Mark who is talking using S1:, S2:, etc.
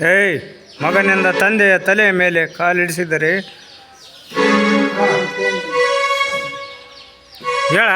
S1: ಏಯ್ ಮಗನಿಂದ ತಂದೆಯ ತಲೆಯ ಮೇಲೆ ಕಾಲಿಡಿಸಿದರೆ? ಹೇಳ.